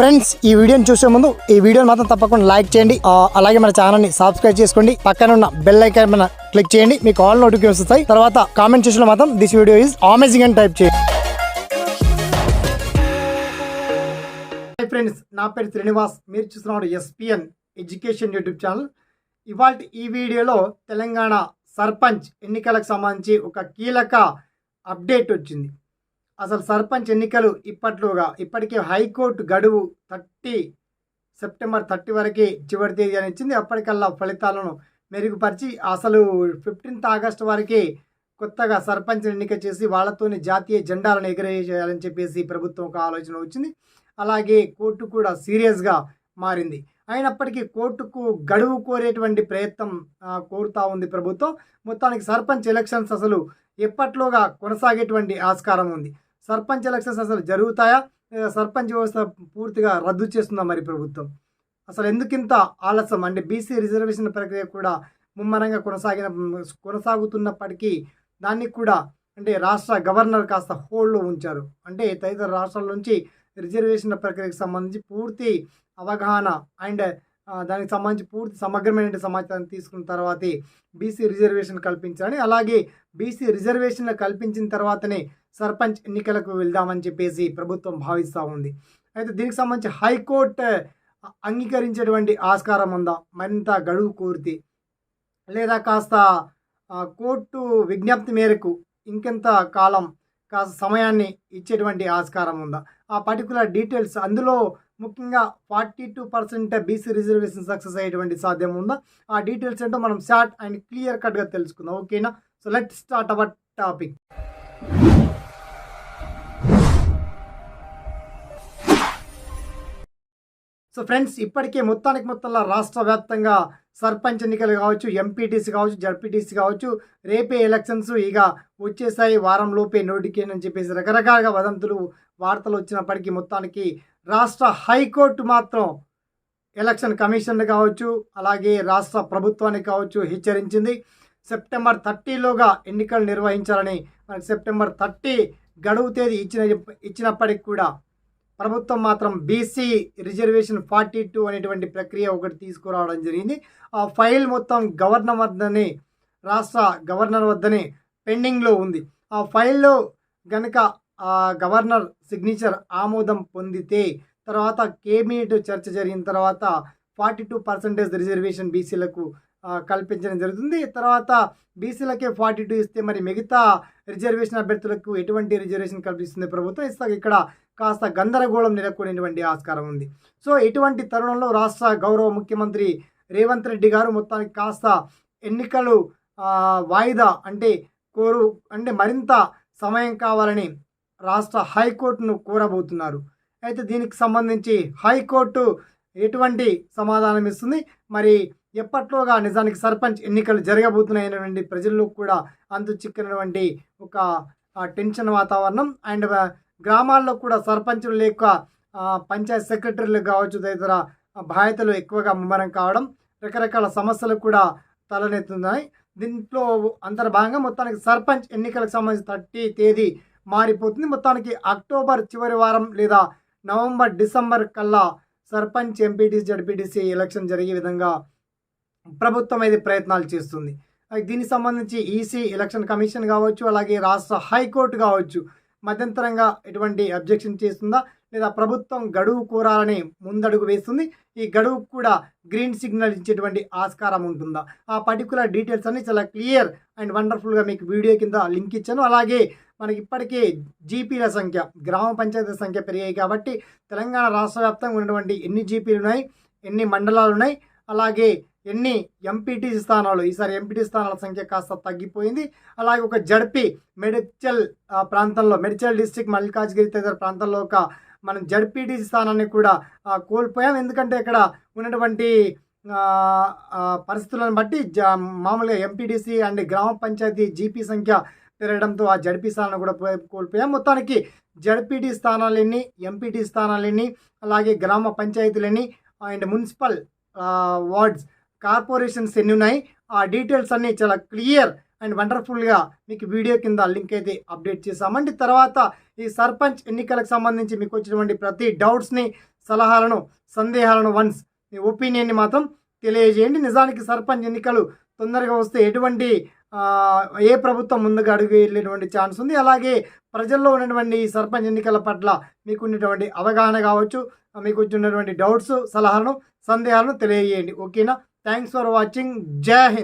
Friends ఈ వీడియోని చూసే ముందు ఈ వీడియోని మాత్రం తప్పకుండా లైక్ చేయండి. అలాగే మన ఛానల్ని సబ్స్క్రైబ్ చేసుకోండి. పక్కన ఉన్న బెల్ ఐకాన్ మన క్లిక్ చేయండి. మీకు ఆల్ నోటిఫికేషన్ వస్తాయి. తర్వాత కామెంట్ చేసిన మాత్రం దిస్ వీడియో ఈజ్ అమేజింగ్ అని టైప్ చేయండి. ఫ్రెండ్స్ నా పేరు శ్రీనివాస్. మీరు చూస్తున్నారు ఎస్పిఎన్ ఎడ్యుకేషన్ యూట్యూబ్ ఛానల్. ఇవాళ ఈ వీడియోలో తెలంగాణ సర్పంచ్ ఎన్నికలకు సంబంధించి ఒక కీలక అప్డేట్ వచ్చింది. అసలు సర్పంచ్ ఎన్నికలు ఇప్పట్లోగా ఇప్పటికే హైకోర్టు గడువు థర్టీ సెప్టెంబర్ థర్టీ వరకే చివరి తేదీ అని ఇచ్చింది. అప్పటికల్లా ఫలితాలను మెరుగుపరిచి అసలు ఫిఫ్టీన్త్ ఆగస్ట్ వరకే కొత్తగా సర్పంచ్ ఎన్నిక చేసి వాళ్ళతోని జాతీయ జెండాలను ఎగరేయాలని చెప్పేసి ప్రభుత్వం ఒక ఆలోచన వచ్చింది. అలాగే కోర్టు కూడా సీరియస్గా మారింది. అయినప్పటికీ కోర్టుకు గడువు కోరేటువంటి ప్రయత్నం కోరుతూ కోరుతా ఉంది ప్రభుత్వం. మొత్తానికి సర్పంచ్ ఎలక్షన్స్ అసలు ఎప్పట్లోగా కొనసాగేటువంటి ఆస్కారం ఉంది. సర్పంచ్ ఎలక్షన్స్ అసలు జరుగుతాయా? సర్పంచ్ వ్యవస్థ పూర్తిగా రద్దు చేస్తుందా మరి ప్రభుత్వం? అసలు ఎందుకింత ఆలస్యం? అంటే బీసీ రిజర్వేషన్ ప్రక్రియ కూడా ముమ్మరంగా కొనసాగిన కొనసాగుతున్నప్పటికీ దాన్ని కూడా అంటే రాష్ట్ర గవర్నర్ కాస్త హోల్డ్లో ఉంచారు. అంటే తదితర రాష్ట్రాల నుంచి రిజర్వేషన్ ప్రక్రియకు సంబంధించి పూర్తి అవగాహన అండ్ దానికి సంబంధించి పూర్తి సమగ్రమైన సమాచారం తీసుకున్న తర్వాతే బీసీ రిజర్వేషన్ కల్పించాలని అలాగే బీసీ రిజర్వేషన్ కల్పించిన తర్వాతనే సర్పంచ్ ఎన్నికలకు వెళ్దామని చెప్పేసి ప్రభుత్వం భావిస్తూ ఉంది. అయితే దీనికి సంబంధించి హైకోర్టు అంగీకరించేటువంటి ఆస్కారం ఉందా? మరింత గడువు కోరితే. లేదా కాస్త కోర్టు విజ్ఞప్తి మేరకు ఇంకెంత కాలం కాస్త సమయాన్ని ఇచ్చేటువంటి ఆస్కారం ఉందా? ఆ పర్టికులర్ డీటెయిల్స్ అందులో ముఖ్యంగా forty two percent BC reservation success అయ్యేటువంటి సాధ్యం ఉందా? ఆ డీటెయిల్స్ ఏంటో మనం షార్ట్ అండ్ క్లియర్ కట్గా తెలుసుకుందాం. ఓకేనా? So let start our topic so friends ఇప్పటికే మొత్తానికి మొత్తంలో రాష్ట్ర వ్యాప్తంగా సర్పంచ్ ఎన్నికలు కావచ్చు ఎంపీటీసీ కావచ్చు జడ్పీటీసీ కావచ్చు రేపే ఎలక్షన్స్ ఇక వచ్చేసాయి వారం లోపే నోటిఫికేషన్ అని చెప్పేసి రకరకాలుగా వదంతులు వార్తలు వచ్చినప్పటికీ మొత్తానికి రాష్ట్ర హైకోర్టు మాత్రం ఎలక్షన్ కమిషన్ కావచ్చు అలాగే రాష్ట్ర ప్రభుత్వానికి కావచ్చు హెచ్చరించింది. సెప్టెంబర్ థర్టీలోగా ఎన్నికలు నిర్వహించాలని మనకి సెప్టెంబర్ థర్టీ గడువు తేదీ ఇచ్చిన ఇచ్చినప్పటికి కూడా ప్రభుత్వం మాత్రం బీసీ రిజర్వేషన్ ఫార్టీ టూ అనేటువంటి ప్రక్రియ ఒకటి తీసుకురావడం జరిగింది. ఆ ఫైల్ మొత్తం గవర్నర్ వద్దనే రాష్ట్ర గవర్నర్ వద్దనే పెండింగ్లో ఉంది. ఆ ఫైల్లో గనక ఆ గవర్నర్ సిగ్నేచర్ ఆమోదం పొందితే తర్వాత కేబినెట్ చర్చ జరిగిన తర్వాత ఫార్టీ టూ పర్సెంటేజ్ రిజర్వేషన్ బీసీలకు కల్పించడం జరుగుతుంది. తర్వాత బీసీలకే ఫార్టీ టూ ఇస్తే మరి మిగతా రిజర్వేషన్ అభ్యర్థులకు ఎటువంటి రిజర్వేషన్ కల్పిస్తుంది ప్రభుత్వం? ఇస్తా ఇక్కడ కాస్త గందరగోళం నెలకొనేటువంటి ఆస్కారం ఉంది. సో ఇటువంటి తరుణంలో రాష్ట్ర గౌరవ ముఖ్యమంత్రి రేవంత్ రెడ్డి గారు మొత్తానికి కాస్త ఎన్నికలు వాయిదా అంటే కోరు అంటే మరింత సమయం కావాలని రాష్ట్ర హైకోర్టును కోరబోతున్నారు. అయితే దీనికి సంబంధించి హైకోర్టు ఎటువంటి సమాధానం ఇస్తుంది? మరి ఎప్పట్లోగా నిజానికి సర్పంచ్ ఎన్నికలు జరగబోతున్నాయనేటువంటి ప్రజల్లో కూడా అంతు చిక్కినటువంటి ఒక టెన్షన్ వాతావరణం. అండ్ గ్రామాల్లో కూడా సర్పంచులు లేక పంచాయత్ సెక్రటరీలు కావచ్చు తదితర బాధ్యతలు ఎక్కువగా ముమ్మరం కావడం రకరకాల సమస్యలు కూడా తలనెత్తున్నాయి దీంట్లో అంతర్భాగంగా మొత్తానికి సర్పంచ్ ఎన్నికలకు సంబంధించి థర్టీ తేదీ మారిపోతుంది. మొత్తానికి అక్టోబర్ చివరి వారం లేదా నవంబర్ డిసెంబర్ కల్లా సర్పంచ్ ఎంపీటీసీ జడ్పీటీసీ ఎలక్షన్ జరిగే విధంగా ప్రభుత్వం అయితే ప్రయత్నాలు చేస్తుంది. దీనికి సంబంధించి ఈసీ ఎలక్షన్ కమిషన్ కావచ్చు అలాగే రాష్ట్ర హైకోర్టు కావచ్చు మధ్యంతరంగా ఎటువంటి అబ్జెక్షన్ చేస్తుందా? లేదా ప్రభుత్వం గడువు కోరాలని ముందడుగు వేస్తుంది? ఈ గడువు కూడా గ్రీన్ సిగ్నల్ ఇచ్చేటువంటి ఆస్కారం ఉంటుందా? ఆ పర్టికులర్ డీటెయిల్స్ అన్ని చాలా క్లియర్ అండ్ వండర్ఫుల్గా మీకు వీడియో కింద లింక్ ఇచ్చాను. అలాగే మనకి ఇప్పటికే జీపీల సంఖ్య గ్రామ పంచాయతీల సంఖ్య పెరిగాయి కాబట్టి తెలంగాణ రాష్ట్ర వ్యాప్తంగా ఉన్నటువంటి ఎన్ని జీపీలు ఉన్నాయి? ఎన్ని మండలాలు ఉన్నాయి? అలాగే ఎన్ని ఎంపీటీ స్థానాలు? ఈసారి ఎంపీటీ స్థానాల సంఖ్య కాస్త తగ్గిపోయింది. అలాగే ఒక జడ్పీ మెడిచల్ ప్రాంతంలో మెడిచల్ డిస్టిక్ మల్కాజ్గిరి తదితర ప్రాంతంలో ఒక మనం జడ్పీటీసీ స్థానాన్ని కూడా కోల్పోయాం. ఎందుకంటే ఇక్కడ ఉన్నటువంటి పరిస్థితులను బట్టి జ మామూలుగా ఎంపీటీసీ అండ్ గ్రామ పంచాయతీ జీపీ సంఖ్య పెరగడంతో ఆ జడ్పీ స్థానాన్ని కూడా కోల్పోయాం. మొత్తానికి జడ్పీటీ స్థానాలన్నీ ఎంపీటీ స్థానాలు అలాగే గ్రామ పంచాయతీలన్నీ అండ్ మున్సిపల్ వార్డ్స్ కార్పొరేషన్స్ ఎన్ని ఉన్నాయి ఆ డీటెయిల్స్ అన్నీ చాలా క్లియర్ అండ్ వండర్ఫుల్గా మీకు వీడియో కింద లింక్ అయితే అప్డేట్ చేసామండి తర్వాత ఈ సర్పంచ్ ఎన్నికలకు సంబంధించి మీకు వచ్చినటువంటి ప్రతి డౌట్స్ని సలహాలను సందేహాలను వన్స్ మీ ఒపీనియన్ని మాత్రం తెలియజేయండి. నిజానికి సర్పంచ్ ఎన్నికలు తొందరగా వస్తే ఎటువంటి ఏ ప్రభుత్వం ముందుకు అడుగు వెళ్ళేటువంటి ఛాన్స్ ఉంది. అలాగే ప్రజల్లో ఉన్నటువంటి ఈ సర్పంచ్ ఎన్నికల పట్ల మీకు ఉన్నటువంటి అవగాహన కావచ్చు మీకు వచ్చినటువంటి డౌట్స్ సలహాలను సందేహాలను తెలియజేయండి. ఓకేనా? థ్యాంక్స్ ఫర్ వాచింగ్ జై హింద్